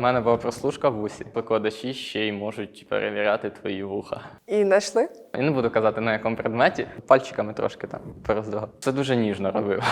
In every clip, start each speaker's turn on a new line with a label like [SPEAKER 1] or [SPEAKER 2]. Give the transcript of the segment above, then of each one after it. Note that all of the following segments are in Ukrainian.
[SPEAKER 1] У мене була прослушка в усі. Викладачі ще й можуть перевіряти твої вуха.
[SPEAKER 2] І знайшли?
[SPEAKER 1] Я не буду казати на якому предметі, пальчиками трошки там пороздавав. Це дуже ніжно робив.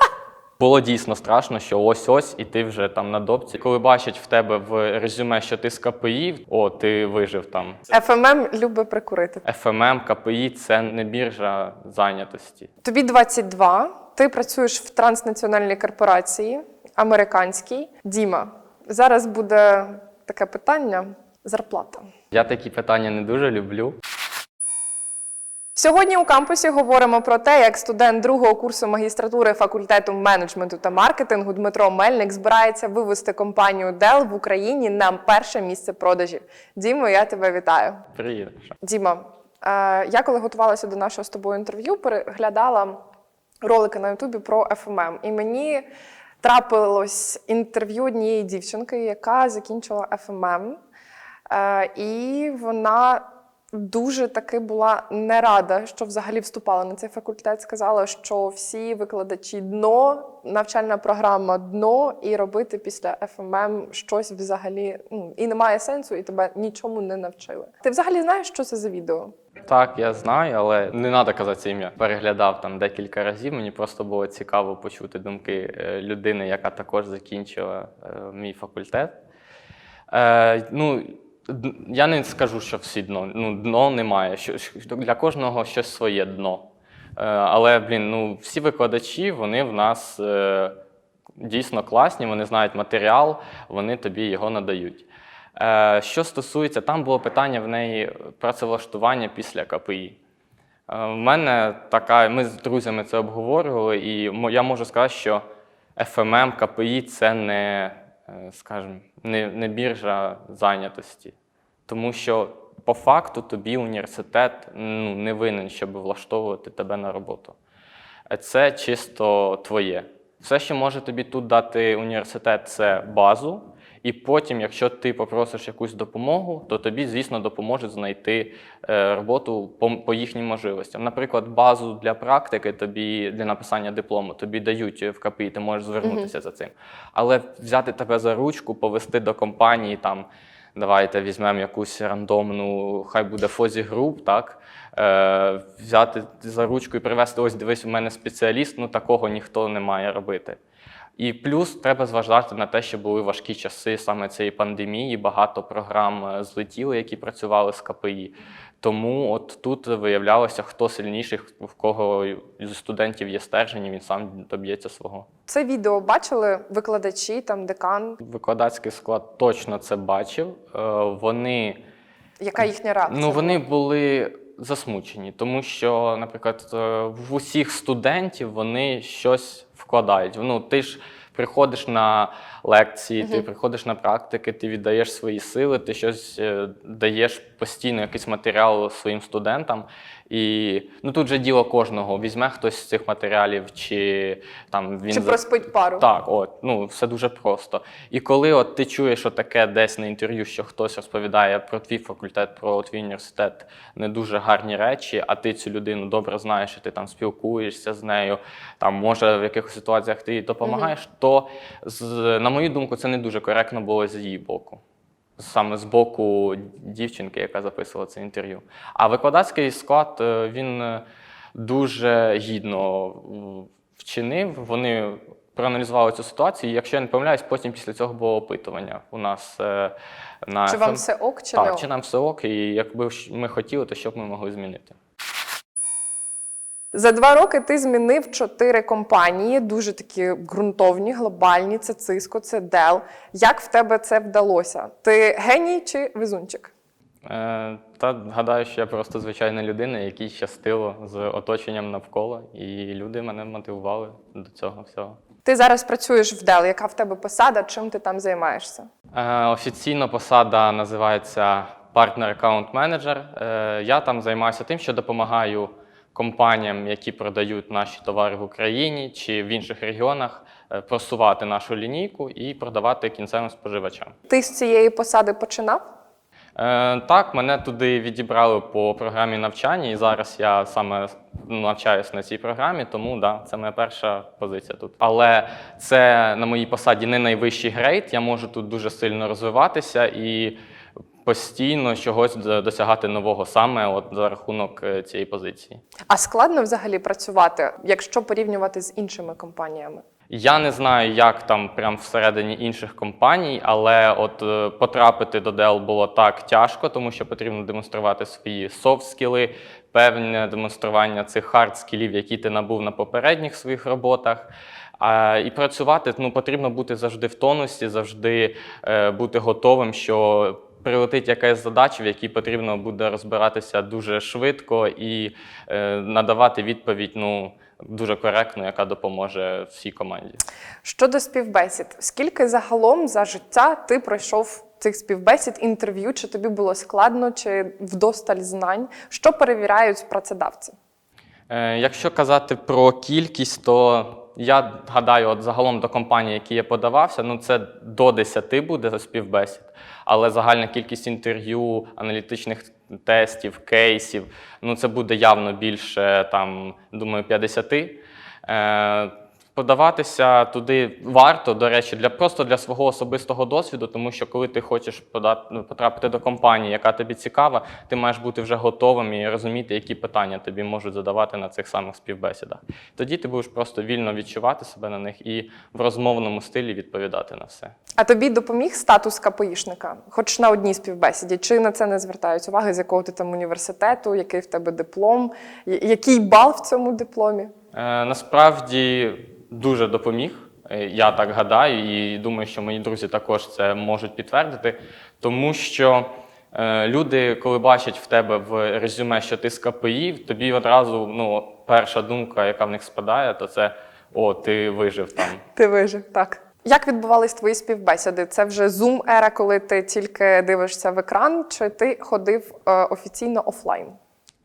[SPEAKER 1] Було дійсно страшно, що ось-ось, і ти вже там на допці. Коли бачать в тебе в резюме, що ти з КПІ, о, ти вижив там.
[SPEAKER 2] ФММ любить прикурити.
[SPEAKER 1] ФММ, КПІ це не біржа зайнятості.
[SPEAKER 2] Тобі 22, ти працюєш в транснаціональній корпорації американській. Діма, зараз буде таке питання: зарплата.
[SPEAKER 1] Я такі питання не дуже люблю.
[SPEAKER 2] Сьогодні у кампусі говоримо про те, як студент другого курсу магістратури факультету менеджменту та маркетингу Дмитро Мельник збирається вивести компанію Dell в Україні на перше місце продажів. Дімо, я тебе вітаю.
[SPEAKER 1] Приїдеш.
[SPEAKER 2] Діма, е, я коли готувалася до нашого з тобою інтерв'ю, переглядала ролики на Ютубі про FMM. І мені трапилось інтерв'ю однієї дівчинки, яка закінчила FMM. Е, і вона дуже таки була не рада, що взагалі вступала на цей факультет. Сказала, що всі викладачі дно, навчальна програма дно, і робити після FMM щось взагалі ну, і немає сенсу, і тебе нічому не навчили. Ти взагалі знаєш, що це за відео?
[SPEAKER 1] Так, я знаю, але не треба казати ім'я. Переглядав там декілька разів. Мені просто було цікаво почути думки е, людини, яка також закінчила е, мій факультет. Е, ну, я не скажу, що всі дно. Ну, дно немає. Для кожного щось своє дно. Е, але, блін, ну, всі викладачі, вони в нас е, дійсно класні, вони знають матеріал, вони тобі його надають. Е, Що стосується, там було питання в неї працевлаштування після КПІ. В мене така, ми з друзями це обговорювали, і я можу сказати, що ФММ, КПІ це не, скажімо, не, не біржа зайнятості. Тому що по факту тобі університет ну, не винен, щоб влаштовувати тебе на роботу. Е, Це чисто твоє. Все, що може тобі тут дати університет, це базу. І потім, якщо ти попросиш якусь допомогу, то тобі, звісно, допоможуть знайти е, роботу по, по їхнім можливостям. Наприклад, базу для практики тобі для написання диплому тобі дають в КПІ, ти можеш звернутися за цим. Але взяти тебе за ручку, повести до компанії там. Давайте візьмемо якусь рандомну, хай буде Фозі груп, так? Е, взяти за ручку і привезти, ось дивись, у мене спеціаліст, ну такого ніхто не має робити. І плюс треба зважати на те, що були важкі часи саме цієї пандемії, багато програм е, злетіли, які працювали з КПІ. Тому от тут виявлялося, хто сильніший, в кого з студентів є стержень, він сам доб'ється свого.
[SPEAKER 2] Це відео бачили викладачі, там декан.
[SPEAKER 1] Викладацький склад точно це бачив. Е, Вони
[SPEAKER 2] Яка їхня реакція?
[SPEAKER 1] Ну, вони були засмучені, тому що, наприклад, е, в усіх студентів вони щось вкладають. Ну, ти ж приходиш на лекції, ти приходиш на практики, ти віддаєш свої сили, ти щось е, даєш постійно якийсь матеріал своїм студентам. І ну тут же діло кожного. Візьме хтось з цих матеріалів, чи там він
[SPEAKER 2] Чи проспить пару?
[SPEAKER 1] так, от, ну все дуже просто. І коли от ти чуєш таке десь на інтерв'ю, що хтось розповідає про твій факультет, про твій університет не дуже гарні речі, а ти цю людину добре знаєш, і ти там спілкуєшся з нею, там може в якихось ситуаціях ти їй допомагаєш, то на мою думку, це не дуже коректно було з її боку. Саме з боку дівчинки, яка записувала це інтерв'ю. А викладацький склад е, він е, дуже гідно вчинив. Вони проаналізували цю ситуацію. І, якщо я не помиляюсь, потім після цього було опитування у нас е, на
[SPEAKER 2] Чи вам все ок, чи не ок?
[SPEAKER 1] чи нам все ок, і якби ми хотіли, то що б ми могли змінити.
[SPEAKER 2] За два роки ти змінив чотири компанії, дуже такі ґрунтовні, глобальні. Це Cisco, це Dell. Як в тебе це вдалося? Ти геній чи везунчик?
[SPEAKER 1] Е, та гадаю, що я просто звичайна людина, якій щастило з оточенням навколо, і люди мене мотивували до цього всього.
[SPEAKER 2] Ти зараз працюєш в Dell. Яка в тебе посада? Чим ти там займаєшся?
[SPEAKER 1] Е, Офіційно посада називається партнер аккаунт менеджер. Е, Я там займаюся тим, що допомагаю компаніям, які продають наші товари в Україні чи в інших регіонах, е, просувати нашу лінійку і продавати кінцевим споживачам.
[SPEAKER 2] Ти з цієї посади починав?
[SPEAKER 1] Е, так, мене туди відібрали по програмі навчання, і зараз я саме навчаюся на цій програмі, тому да, це моя перша позиція тут. Але це на моїй посаді не найвищий грейд. Я можу тут дуже сильно розвиватися і постійно чогось досягати нового саме от за рахунок е, цієї позиції.
[SPEAKER 2] А складно взагалі працювати, якщо порівнювати з іншими компаніями?
[SPEAKER 1] Я не знаю, як там прям всередині інших компаній, але от е, потрапити до Dell було так тяжко, тому що потрібно демонструвати свої софт-скіли, певне демонстрування цих хард-скілів, які ти набув на попередніх своїх роботах. А, і працювати ну, потрібно бути завжди в тонусі, завжди е, бути готовим, що прилетить якась задача, в якій потрібно буде розбиратися дуже швидко і е, надавати відповідь ну, дуже коректно, яка допоможе всій команді.
[SPEAKER 2] Щодо співбесід, скільки загалом за життя ти пройшов цих співбесід, інтерв'ю, чи тобі було складно, чи вдосталь знань? Що перевіряють працедавці?
[SPEAKER 1] Е, Якщо казати про кількість, то я гадаю, от загалом до компанії, які я подавався, ну це до 10 буде співбесід, але загальна кількість інтерв'ю, аналітичних тестів, кейсів, ну це буде явно більше, там, думаю, 50. Е, Подаватися туди варто, до речі, для просто для свого особистого досвіду, тому що коли ти хочеш подати, ну, потрапити до компанії, яка тобі цікава, ти маєш бути вже готовим і розуміти, які питання тобі можуть задавати на цих самих співбесідах. Тоді ти будеш просто вільно відчувати себе на них і в розмовному стилі відповідати на все.
[SPEAKER 2] А тобі допоміг статус КПІшника, хоч на одній співбесіді, чи на це не звертають уваги, з якого ти там університету, який в тебе диплом, який бал в цьому дипломі?
[SPEAKER 1] Е, насправді дуже допоміг. Е, Я так гадаю, і думаю, що мої друзі також це можуть підтвердити, тому що е, люди, коли бачать в тебе в резюме, що ти з КПІ, тобі одразу ну, перша думка, яка в них спадає, то це о, ти вижив там.
[SPEAKER 2] Ти вижив, так. Як відбувались твої співбесіди? Це вже Zoom ера, коли ти тільки дивишся в екран, чи ти ходив е, офіційно офлайн?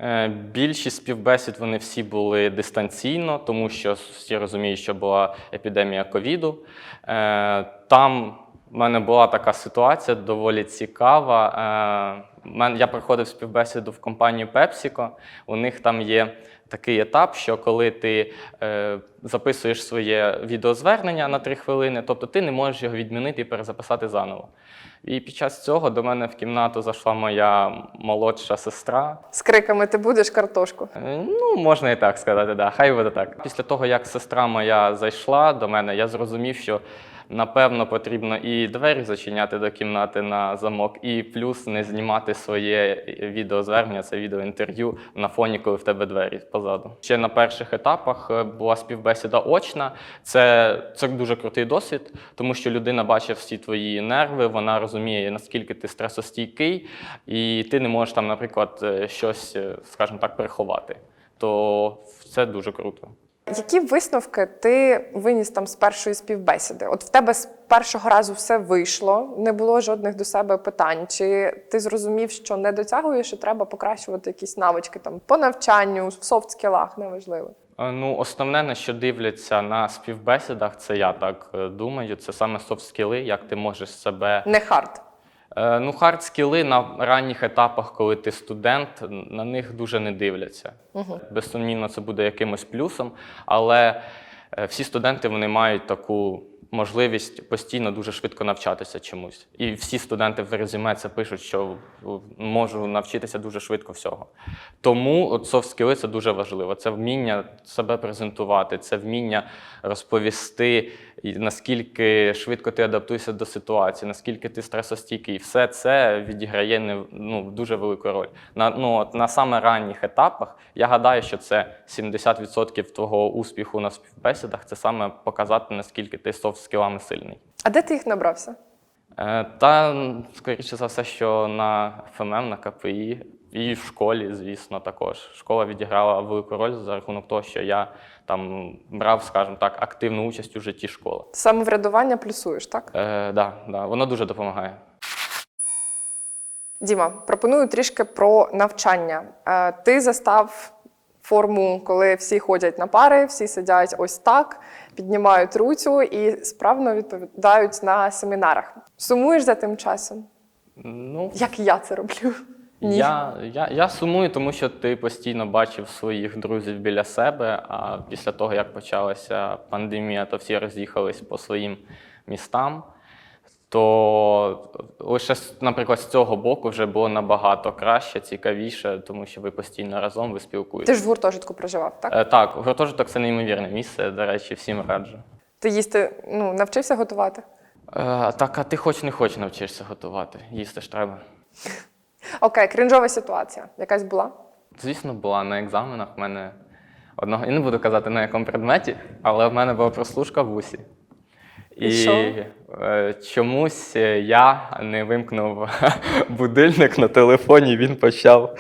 [SPEAKER 1] Е, Більшість співбесід вони всі були дистанційно, тому що всі розуміють, що була епідемія ковіду. Е, Там в мене була така ситуація доволі цікава. Е, Я приходив співбесіду в компанію PepsiCo. У них там є такий етап, що коли ти е, записуєш своє відеозвернення на три хвилини, тобто ти не можеш його відмінити і перезаписати заново. І під час цього до мене в кімнату зайшла моя молодша сестра.
[SPEAKER 2] З криками ти будеш картошку?
[SPEAKER 1] Е, Ну, можна і так сказати, да. хай буде так. Після того, як сестра моя зайшла до мене, я зрозумів, що напевно потрібно і двері зачиняти до кімнати на замок, і плюс не знімати своє відеозвернення, це відеоінтерв'ю на фоні, коли в тебе двері позаду. Ще на перших етапах е, була співбесіда очна. Це, це дуже крутий досвід, тому що людина бачить всі твої нерви, вона розуміє, наскільки ти стресостійкий, і ти не можеш там, наприклад, е, щось, е, скажімо так, приховати. То це дуже круто.
[SPEAKER 2] Які висновки ти виніс там з першої співбесіди? От в тебе з першого разу все вийшло, не було жодних до себе питань. Чи ти зрозумів, що не дотягуєш і треба покращувати якісь навички там по навчанню, в софт-скілах, неважливо.
[SPEAKER 1] Ну, основне, на що дивляться на співбесідах, це я так е, думаю, це саме софт-скіли, як ти можеш себе
[SPEAKER 2] Не хард.
[SPEAKER 1] Е, Ну, хард-скіли на ранніх етапах, коли ти студент, на них дуже не дивляться.
[SPEAKER 2] Угу.
[SPEAKER 1] Безсумнівно, це буде якимось плюсом, але е, всі студенти вони мають таку можливість постійно дуже швидко навчатися чомусь. І всі студенти в резюме це пишуть, що можу навчитися дуже швидко всього. Тому от soft skills – це дуже важливо. Це вміння себе презентувати, це вміння розповісти, наскільки швидко ти адаптуєшся до ситуації, наскільки ти стресостійкий. Все це відіграє ну, дуже велику роль. На, ну, от, на саме ранніх етапах я гадаю, що це 70% твого успіху на співбесідах це саме показати, наскільки ти софт-скілами сильний.
[SPEAKER 2] А де ти їх набрався?
[SPEAKER 1] Е, Та, скоріше за все, що на ФММ, на КПІ і в школі, звісно, також. Школа відіграла велику роль за рахунок того, що я там брав, скажімо так, активну участь у житті школи.
[SPEAKER 2] Самоврядування плюсуєш, так?
[SPEAKER 1] Е, да, да, воно дуже допомагає.
[SPEAKER 2] Діма, пропоную трішки про навчання. Е, Ти застав форму, коли всі ходять на пари, всі сидять ось так, піднімають руцю і справно відповідають на семінарах. Сумуєш за тим часом?
[SPEAKER 1] Ну,
[SPEAKER 2] Як я це роблю? Ні.
[SPEAKER 1] Я, я, я сумую, тому що ти постійно бачив своїх друзів біля себе. А після того, як почалася пандемія, то всі роз'їхались по своїм містам. То лише, наприклад, з цього боку вже було набагато краще, цікавіше, тому що ви постійно разом, ви спілкуєтеся.
[SPEAKER 2] Ти ж в гуртожитку проживав, так?
[SPEAKER 1] Е, Так, гуртожиток це неймовірне місце. До речі, всім раджу.
[SPEAKER 2] Ти їсти ну, навчився готувати?
[SPEAKER 1] Е, Так, а ти хоч не хоч навчишся готувати. Їсти ж треба.
[SPEAKER 2] Окей, крінжова ситуація. Якась була?
[SPEAKER 1] Звісно, була на екзаменах. В мене одного, я не буду казати на якому предметі, але в мене була прослушка в усі.
[SPEAKER 2] І що?
[SPEAKER 1] е, чомусь е, я не вимкнув будильник на телефоні, він почав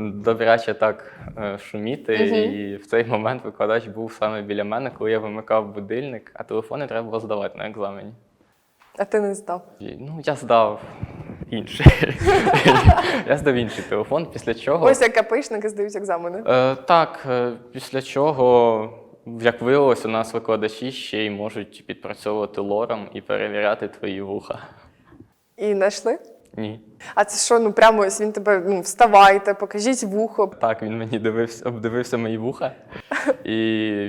[SPEAKER 1] добряче так е, шуміти.
[SPEAKER 2] Мгм.
[SPEAKER 1] І в цей момент викладач був саме біля мене, коли я вимикав будильник, а телефони треба було здавати на екзамені.
[SPEAKER 2] А ти не здав.
[SPEAKER 1] І, ну, я здав інший. я здав інший телефон, після чого.
[SPEAKER 2] Ось як КПІшники здають екзамени.
[SPEAKER 1] Е, так, після чого, як виявилось, у нас викладачі ще й можуть підпрацьовувати лором і перевіряти твої вуха.
[SPEAKER 2] І знайшли?
[SPEAKER 1] Ні.
[SPEAKER 2] А це що, ну прямо ось він тебе ну, вставайте, покажіть вухо.
[SPEAKER 1] Так, він мені дивився, обдивився мої вуха, і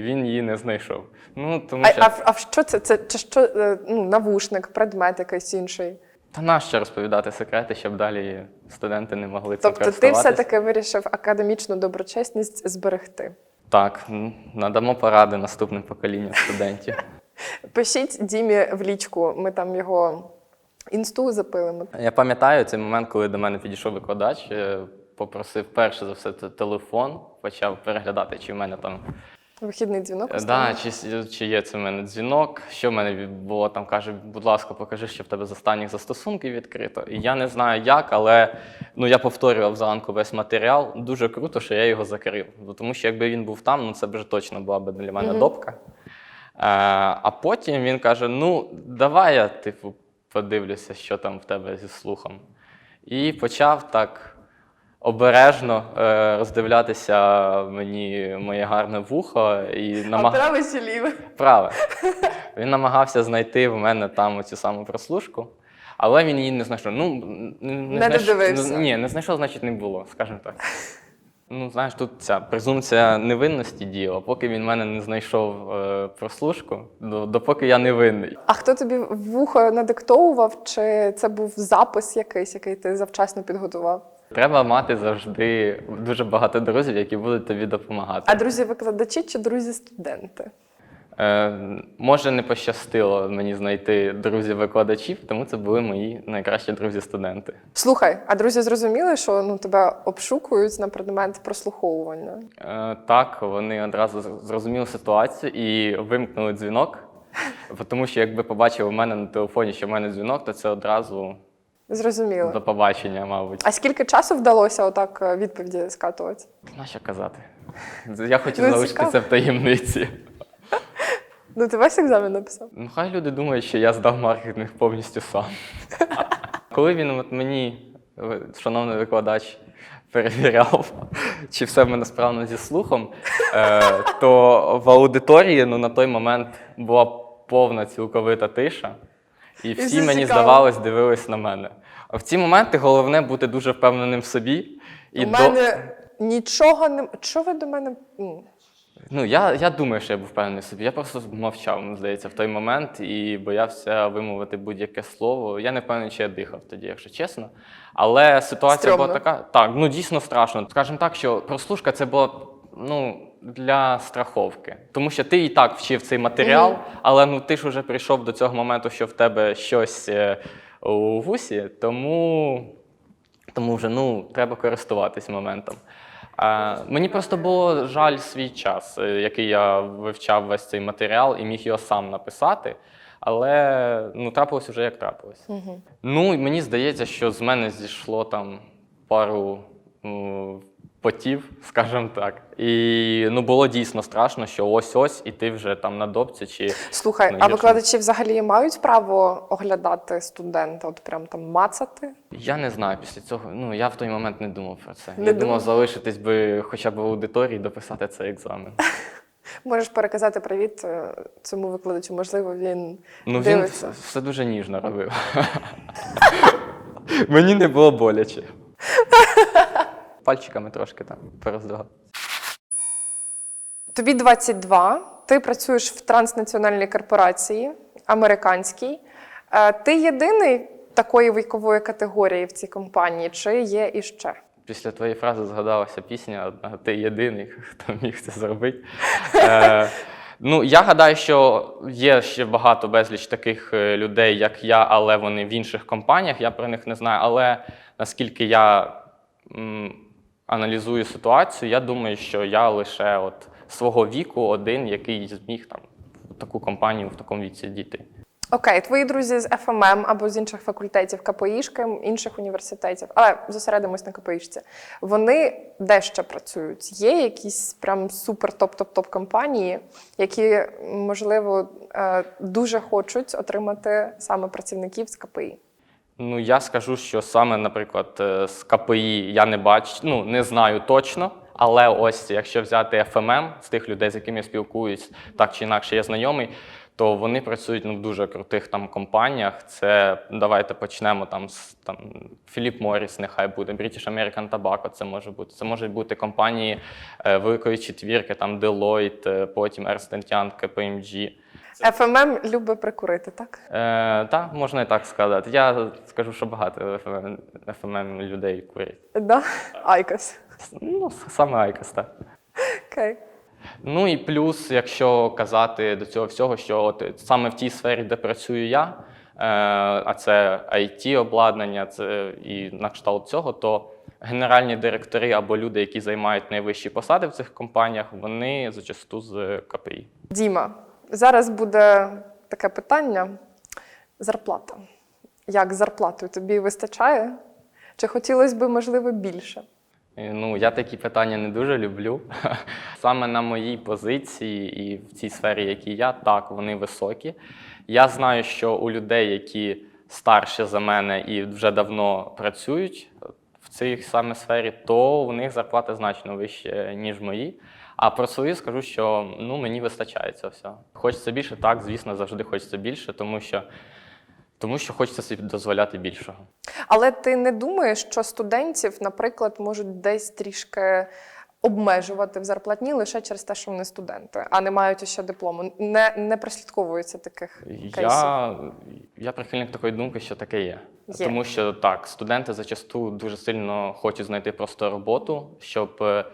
[SPEAKER 1] він її не знайшов. Ну, тому
[SPEAKER 2] А,
[SPEAKER 1] що
[SPEAKER 2] а, а що це? Це чи що е, ну, навушник, предмет якийсь інший?
[SPEAKER 1] та нащо розповідати секрети, щоб далі студенти не могли цим
[SPEAKER 2] Тобто ти все-таки вирішив академічну доброчесність зберегти.
[SPEAKER 1] Так, надамо поради наступним поколінням студентів.
[SPEAKER 2] Пишіть Дімі в лічку, ми там його інсту запилимо.
[SPEAKER 1] Я пам'ятаю цей момент, коли до мене підійшов викладач, е, попросив перше за все телефон, почав переглядати, чи в мене там
[SPEAKER 2] Вихідний дзвінок.
[SPEAKER 1] е,
[SPEAKER 2] останній.
[SPEAKER 1] да, чи, чи є це в мене дзвінок. Що в мене було там, каже, будь ласка, покажи, що в тебе з останніх застосунків відкрито. І я не знаю як, але ну я повторював зранку весь матеріал. Дуже круто, що я його закрив. Тому що якби він був там, ну це б вже точно була б для мене
[SPEAKER 2] Мгм.
[SPEAKER 1] допка. Е, а потім він каже: ну, давай я, типу, подивлюся, що там в тебе зі слухом. І почав так обережно е, роздивлятися мені моє гарне вухо і
[SPEAKER 2] А
[SPEAKER 1] намагався.
[SPEAKER 2] праве чи ліве?
[SPEAKER 1] Праве. Він намагався знайти в мене там цю саму прослушку, але він її не знайшов. Ну, не,
[SPEAKER 2] Не
[SPEAKER 1] знайш-
[SPEAKER 2] додивився.
[SPEAKER 1] Ні, не знайшов, значить, не було, скажімо так. Ну, знаєш, тут ця презумпція невинності діяла, поки він мене не знайшов е, прослушку, до- допоки я не винний.
[SPEAKER 2] А хто тобі вухо надиктовував, чи це був запис якийсь, який ти завчасно підготував?
[SPEAKER 1] Треба мати завжди дуже багато друзів, які будуть тобі допомагати.
[SPEAKER 2] А друзі-викладачі чи друзі-студенти?
[SPEAKER 1] Е, може, не пощастило мені знайти друзів-викладачів, тому це були мої найкращі друзі-студенти.
[SPEAKER 2] Слухай, а друзі зрозуміли, що ну тебе обшукують на предмет прослуховування?
[SPEAKER 1] Е, Так, вони одразу зрозуміли ситуацію і вимкнули дзвінок. Тому що якби побачили в мене на телефоні, що в мене дзвінок, то це одразу
[SPEAKER 2] Зрозуміло.
[SPEAKER 1] до побачення, мабуть.
[SPEAKER 2] А скільки часу вдалося отак е, відповіді скатувати?
[SPEAKER 1] На що казати? Я хотів
[SPEAKER 2] Ну,
[SPEAKER 1] залишити
[SPEAKER 2] цікаво.
[SPEAKER 1] це в таємниці.
[SPEAKER 2] Ну ти весь екзамен написав?
[SPEAKER 1] Ну, хай люди думають, що я здав маркетинг повністю сам. Коли він от мені, е, шановний викладач, перевіряв, чи все в мене справно зі слухом, е, то в аудиторії ну, на той момент була повна цілковита тиша, і всі мені здавалось, дивились на мене. В ці моменти головне бути дуже впевненим в собі. І
[SPEAKER 2] У мене нічого не. Чого ви до мене.
[SPEAKER 1] Ну, я, я думаю, що я був впевнений в собі. Я просто мовчав, мені здається, в той момент і боявся вимовити будь-яке слово. Я не впевнений, чи я дихав тоді, якщо чесно. Але ситуація була така. Так, ну дійсно страшно. Скажімо так, що прослушка це була ну, для страховки. Тому що ти і так вчив цей матеріал,
[SPEAKER 2] Мгм.
[SPEAKER 1] але ну ти ж вже прийшов до цього моменту, що в тебе щось е, у вусі, тому, тому вже ну, треба користуватись моментом. А, мені просто було жаль свій час, е, який я вивчав весь цей матеріал і міг його сам написати. Але ну, трапилось вже як трапилось.
[SPEAKER 2] Угу.
[SPEAKER 1] Ну, і мені здається, що з мене зійшло там пару потів, скажімо так. І ну, було дійсно страшно, що ось-ось, і ти вже там на допці чи.
[SPEAKER 2] Слухай,
[SPEAKER 1] Ну,
[SPEAKER 2] а викладачі взагалі мають право оглядати студента, от прям там мацати?
[SPEAKER 1] Я не знаю після цього. Ну, я в той момент не думав про це.
[SPEAKER 2] Не
[SPEAKER 1] я
[SPEAKER 2] думав?
[SPEAKER 1] залишитись би хоча б в аудиторії дописати цей екзамен.
[SPEAKER 2] Можеш переказати привіт е, цьому викладачу, можливо, він
[SPEAKER 1] Ну,
[SPEAKER 2] дивиться.
[SPEAKER 1] все, все дуже ніжно робив. Мені не було боляче. Пальчиками трошки там пороздавав.
[SPEAKER 2] Тобі 22, ти працюєш в транснаціональній корпорації американській. Е, Ти єдиний такої вікової категорії в цій компанії, чи є іще?
[SPEAKER 1] Після твоєї фрази згадалася пісня одна Ти єдиний, хто міг це зробити. Е, ну, я гадаю, що є ще багато безліч таких е, людей, як я, але вони в інших компаніях. Я про них не знаю. Але наскільки я м, аналізую ситуацію, я думаю, що я лише от свого віку один, який зміг там в таку компанію в такому віці діти.
[SPEAKER 2] Окей, твої друзі з ФММ або з інших факультетів КПІшки, інших університетів, але зосередимось на КПІшці. Вони де ще працюють? Є якісь прям супер топ-топ-топ компанії, які, можливо, е, дуже хочуть отримати саме працівників з КПІ.
[SPEAKER 1] Ну, я скажу, що саме, наприклад, е, з КПІ я не бачу, ну не знаю точно. Але ось якщо взяти ФММ з тих людей, з якими я спілкуюсь, так чи інакше я знайомий, то вони працюють ну, в дуже крутих там компаніях. Це давайте почнемо там з там Філіп Моріс, нехай буде, British American Tobacco це може бути. Це можуть бути компанії е, Великої четвірки, там Deloitte, е, потім Ernst Young, KPMG.
[SPEAKER 2] ФММ любить прикурити, так?
[SPEAKER 1] Е, так, можна і так сказати. Я скажу, що багато ФММ, ФММ людей курять.
[SPEAKER 2] Да? Айкос.
[SPEAKER 1] Ну, саме Айкос, так.
[SPEAKER 2] Окей.
[SPEAKER 1] Ну і плюс, якщо казати до цього всього, що от саме в тій сфері, де працюю я, е, а це it обладнання, це і на кшталт цього, то генеральні директори або люди, які займають найвищі посади в цих компаніях, вони зачасту з КПІ.
[SPEAKER 2] Діма, зараз буде таке питання: зарплата. Як зарплатою тобі вистачає? Чи хотілося б, можливо, більше?
[SPEAKER 1] Е, Ну, я такі питання не дуже люблю. Саме на моїй позиції і в цій сфері, які я, так, вони високі. Я знаю, що у людей, які старші за мене і вже давно працюють в цій саме сфері, то у них зарплата значно вища, ніж мої. А про свою скажу, що ну, мені вистачає цього всього. Хочеться більше, так, звісно, завжди хочеться більше, тому що, тому що хочеться собі дозволяти більшого.
[SPEAKER 2] Але ти не думаєш, що студентів, наприклад, можуть десь трішки обмежувати в зарплатні лише через те, що вони студенти, а не мають ще диплому. Не, не прослідковується таких кейсів.
[SPEAKER 1] Я, я прихильник такої думки, що таке є.
[SPEAKER 2] Є.
[SPEAKER 1] Тому що так, студенти зачасту дуже сильно хочуть знайти просто роботу, щоб е,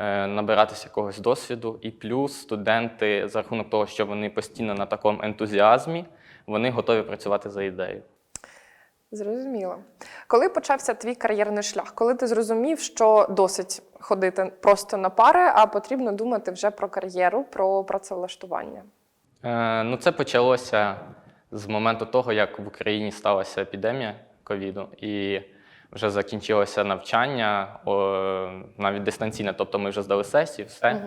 [SPEAKER 1] набиратися якогось досвіду. І плюс студенти, за рахунок того, що вони постійно на такому ентузіазмі, вони готові працювати за ідею.
[SPEAKER 2] Зрозуміло. Коли почався твій кар'єрний шлях? Коли ти зрозумів, що досить ходити просто на пари, а потрібно думати вже про кар'єру, про працевлаштування?
[SPEAKER 1] Е, ну, це почалося з моменту того, як в Україні сталася епідемія ковіду, і вже закінчилося навчання, о, навіть дистанційне, тобто ми вже здали сесію, все.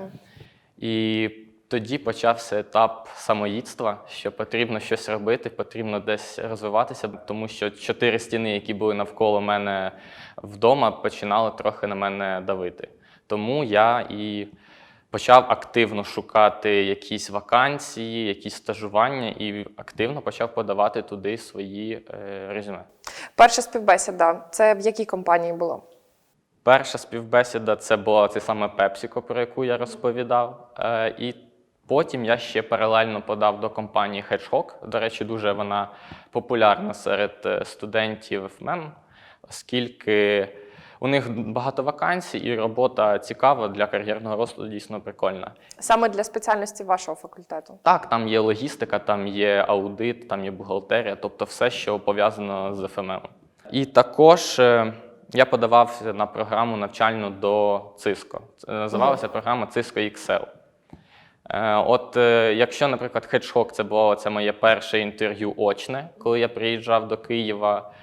[SPEAKER 1] І тоді почався етап самоїдства, що потрібно щось робити, потрібно десь розвиватися, тому що чотири стіни, які були навколо мене вдома, починали трохи на мене давити. Тому я і почав активно шукати якісь вакансії, якісь стажування, і активно почав подавати туди свої е, резюме.
[SPEAKER 2] Перша співбесіда це в якій компанії було?
[SPEAKER 1] Перша співбесіда це була це саме PepsiCo, про яку я розповідав. Е, і потім я ще паралельно подав до компанії Hedgehog. До речі, дуже вона популярна серед е, студентів МЕМ, оскільки у них багато вакансій, і робота цікава для кар'єрного росту дійсно прикольна.
[SPEAKER 2] Саме для спеціальності вашого факультету.
[SPEAKER 1] Так, там є логістика, там є аудит, там є бухгалтерія, тобто все, що пов'язано з ФММ. І також е, я подавався на програму навчальну до Cisco. Це Називалася програма Cisco Excel. Е, От е, якщо, наприклад, Hedgehog це було це моє перше інтерв'ю очне, коли я приїжджав до Києва е,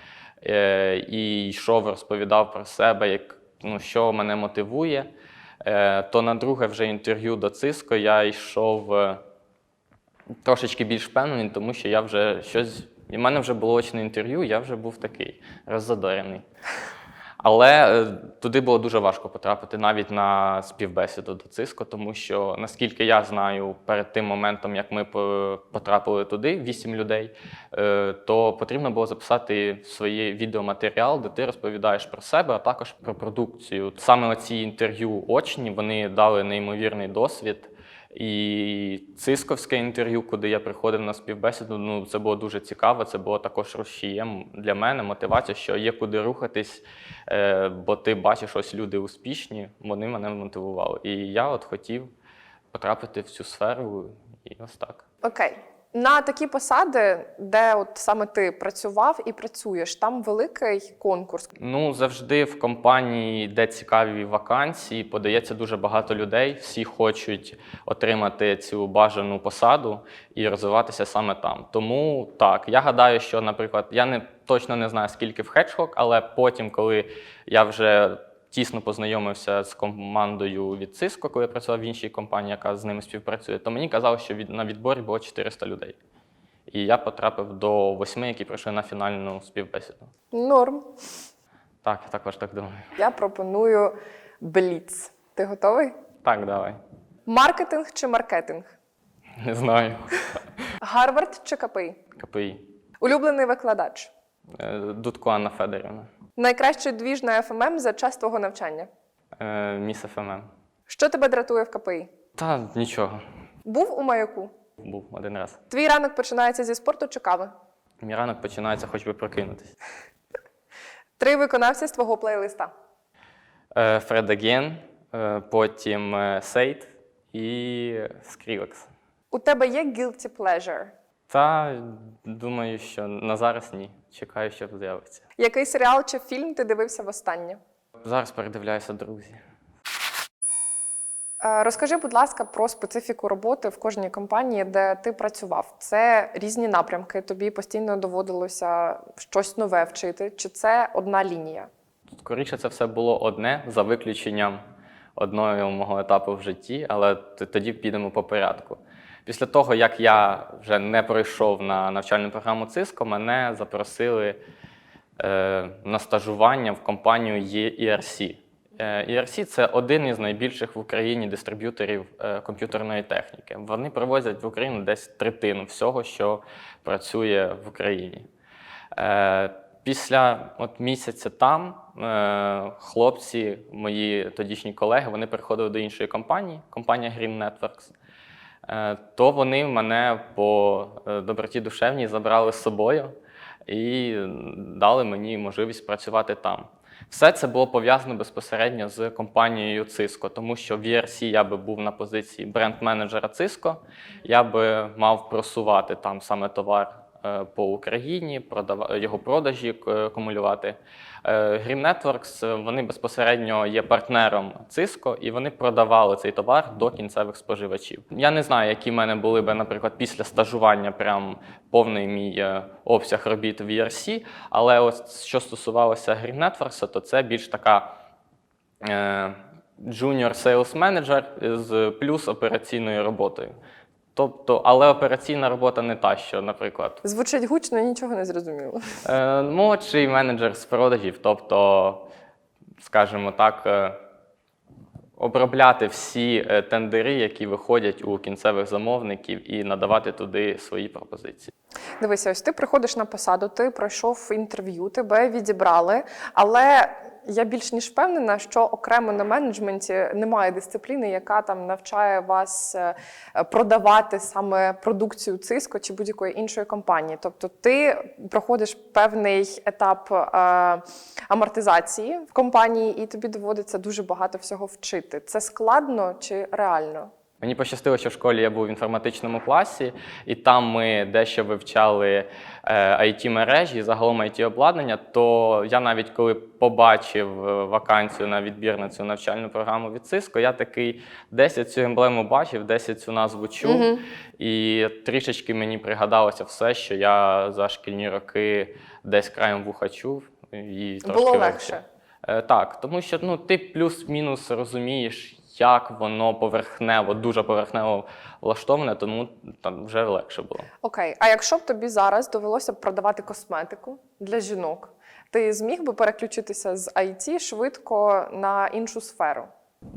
[SPEAKER 1] і йшов, розповідав про себе, як, ну, що мене мотивує, е, то на друге вже інтерв'ю до Циско я йшов е, трошечки більш впевнений, тому що я вже щось. І в мене вже було очне інтерв'ю, я вже був такий роззадорений. Але е, туди було дуже важко потрапити навіть на співбесіду до Циско, тому що наскільки я знаю, перед тим моментом, як ми по- потрапили туди, вісім людей, е, то потрібно було записати свій відеоматеріал, де ти розповідаєш про себе, а також про продукцію. Саме оці інтерв'ю очні вони дали неймовірний досвід. І цисковське інтерв'ю, куди я приходив на співбесіду, ну це було дуже цікаво. Це було також рушієм для мене, мотивація, що є куди рухатись, е, бо ти бачиш, ось люди успішні, вони мене мотивували. І я от хотів потрапити в цю сферу, і ось так.
[SPEAKER 2] Окей. На такі посади, де от саме ти працював і працюєш, там великий конкурс.
[SPEAKER 1] Ну, завжди в компанії, де цікаві вакансії, подається дуже багато людей. Всі хочуть отримати цю бажану посаду і розвиватися саме там. Тому так, я гадаю, що, наприклад, я не точно не знаю, скільки в Hedgehog, але потім, коли я вже тісно познайомився з командою від Cisco, коли я працював в іншій компанії, яка з ними співпрацює, то мені казали, що від, на відборі було 400 людей. І я потрапив до восьми, які пройшли на фінальну співбесіду.
[SPEAKER 2] Норм.
[SPEAKER 1] Так, я також так думаю.
[SPEAKER 2] Я пропоную бліц. Ти готовий?
[SPEAKER 1] Так, давай.
[SPEAKER 2] Маркетинг чи маркетинг?
[SPEAKER 1] Не знаю.
[SPEAKER 2] Гарвард чи КПІ?
[SPEAKER 1] КПІ.
[SPEAKER 2] Улюблений викладач.
[SPEAKER 1] Е, Дудко Анна Федорівна.
[SPEAKER 2] Найкращий двіж на ФММ за час твого навчання.
[SPEAKER 1] Е, Міс ФММ.
[SPEAKER 2] Що тебе дратує в КПІ?
[SPEAKER 1] Та нічого.
[SPEAKER 2] Був у маяку.
[SPEAKER 1] Був один раз.
[SPEAKER 2] Твій ранок починається зі спорту чи кави?
[SPEAKER 1] Мій ранок починається, хоч би прокинутись.
[SPEAKER 2] Три виконавці з твого плейлиста.
[SPEAKER 1] Е, Фред Аген, е, потім е, Сейд і Скрілекс.
[SPEAKER 2] У тебе є guilty pleasure?
[SPEAKER 1] Та думаю, що на зараз ні. Чекаю, що з'явиться.
[SPEAKER 2] Який серіал чи фільм ти дивився востаннє?
[SPEAKER 1] Зараз передивляюся друзі.
[SPEAKER 2] Е, Розкажи, будь ласка, про специфіку роботи в кожній компанії, де ти працював. Це різні напрямки. Тобі постійно доводилося щось нове вчити, чи це одна лінія?
[SPEAKER 1] Скоріше це все було одне за виключенням одного мого етапу в житті, але тоді підемо по порядку. Після того, як я вже не пройшов на навчальну програму Cisco, мене запросили е, на стажування в компанію ERC. Е, ERC – це один із найбільших в Україні дистриб'юторів е, комп'ютерної техніки. Вони привозять в Україну десь третину всього, що працює в Україні. Е, Після от місяця там хлопці, мої тодішні колеги, вони переходили до іншої компанії, компанія Green Networks. Е, то вони мене по е, доброті душевній забрали з собою і дали мені можливість працювати там. Все це було пов'язано безпосередньо з компанією Cisco, тому що в ERC я би був на позиції бренд-менеджера Cisco, я би мав просувати там саме товар по Україні, продава- його продажі е, акумулювати. Е, Green Networks е, вони безпосередньо є партнером Cisco, і вони продавали цей товар до кінцевих споживачів. Я не знаю, які в мене були би, наприклад, після стажування прям повний мій е, обсяг робіт в ERC, але ось що стосувалося Green Networks, то це більш така е, junior sales manager з плюс операційною роботою. Тобто, але операційна робота не та, що, наприклад,
[SPEAKER 2] Звучить гучно, нічого не зрозуміло.
[SPEAKER 1] Е, Молодший менеджер з продажів, тобто, скажімо так, е, обробляти всі е, тендери, які виходять у кінцевих замовників, і надавати туди свої пропозиції.
[SPEAKER 2] Дивися, ось ти приходиш на посаду, ти пройшов інтерв'ю, тебе відібрали, але я більш ніж впевнена, що окремо на менеджменті немає дисципліни, яка там навчає вас е, продавати саме продукцію Cisco чи будь-якої іншої компанії. Тобто ти проходиш певний етап е, амортизації в компанії, і тобі доводиться дуже багато всього вчити. Це складно чи реально?
[SPEAKER 1] Мені пощастило, що в школі я був в інформатичному класі, і там ми дещо вивчали it мережі, загалом it обладнання. То я навіть коли побачив е, вакансію на відбір на цю навчальну програму від Cisco, я такий 10 цю емблему бачив, 10 цю назву чув,
[SPEAKER 2] Мгм.
[SPEAKER 1] і трішечки мені пригадалося все, що я за шкільні роки десь краєм вуха чув. І трошки
[SPEAKER 2] Було
[SPEAKER 1] вивчив.
[SPEAKER 2] легше.
[SPEAKER 1] Е, Так, тому що ну, ти плюс-мінус розумієш, як воно поверхнево, дуже поверхнево влаштоване, тому там вже легше було.
[SPEAKER 2] Окей, а якщо б тобі зараз довелося б продавати косметику для жінок, Ти зміг би переключитися з IT швидко на іншу сферу?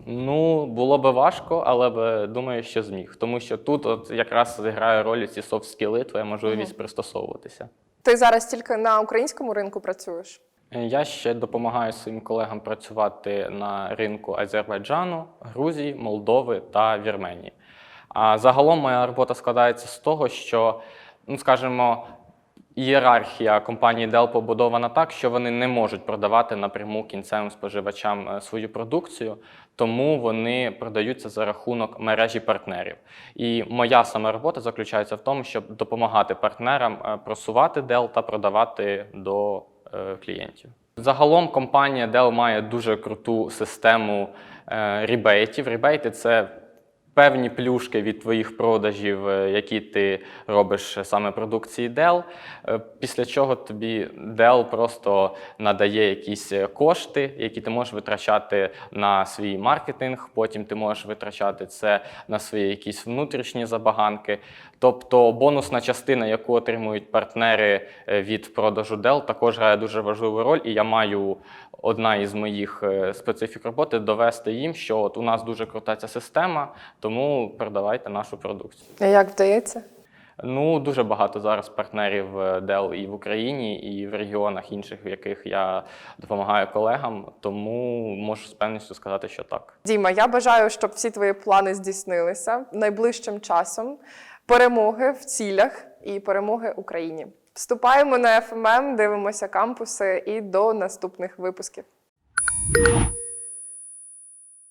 [SPEAKER 1] Ну, було би важко, але б, думаю, що зміг. Тому що тут от якраз зіграє роль ці софт-скіли, твоя можливість пристосовуватися.
[SPEAKER 2] Ти зараз тільки на українському ринку працюєш?
[SPEAKER 1] Е, Я ще допомагаю своїм колегам працювати на ринку Азербайджану, Грузії, Молдови та Вірменії. А загалом моя робота складається з того, що, ну скажімо, ієрархія компанії Dell побудована так, що вони не можуть продавати напряму кінцевим споживачам е, свою продукцію, тому вони продаються за рахунок мережі партнерів. І моя сама робота заключається в тому, щоб допомагати партнерам е, просувати Dell та продавати до клієнтів. Загалом компанія Dell має дуже круту систему е, рібейтів. Рібейти це певні плюшки від твоїх продажів, е, які ти робиш саме продукції Dell, е, після чого тобі Dell просто надає якісь е, кошти, які ти можеш витрачати на свій маркетинг, потім ти можеш витрачати це на свої якісь внутрішні забаганки. Тобто бонусна частина, яку отримують партнери від продажу Dell, також грає дуже важливу роль, і я маю одна із моїх е, специфік роботи довести їм, що от у нас дуже крута ця система, тому продавайте нашу продукцію.
[SPEAKER 2] А Як вдається?
[SPEAKER 1] Ну, дуже багато зараз партнерів е, Dell і в Україні, і в регіонах інших, в яких я допомагаю колегам, тому можу з певністю сказати, що так.
[SPEAKER 2] Діма, я бажаю, щоб всі твої плани здійснилися найближчим часом. Перемоги в цілях і перемоги Україні. Вступаємо на FMM, дивимося кампуси і до наступних випусків.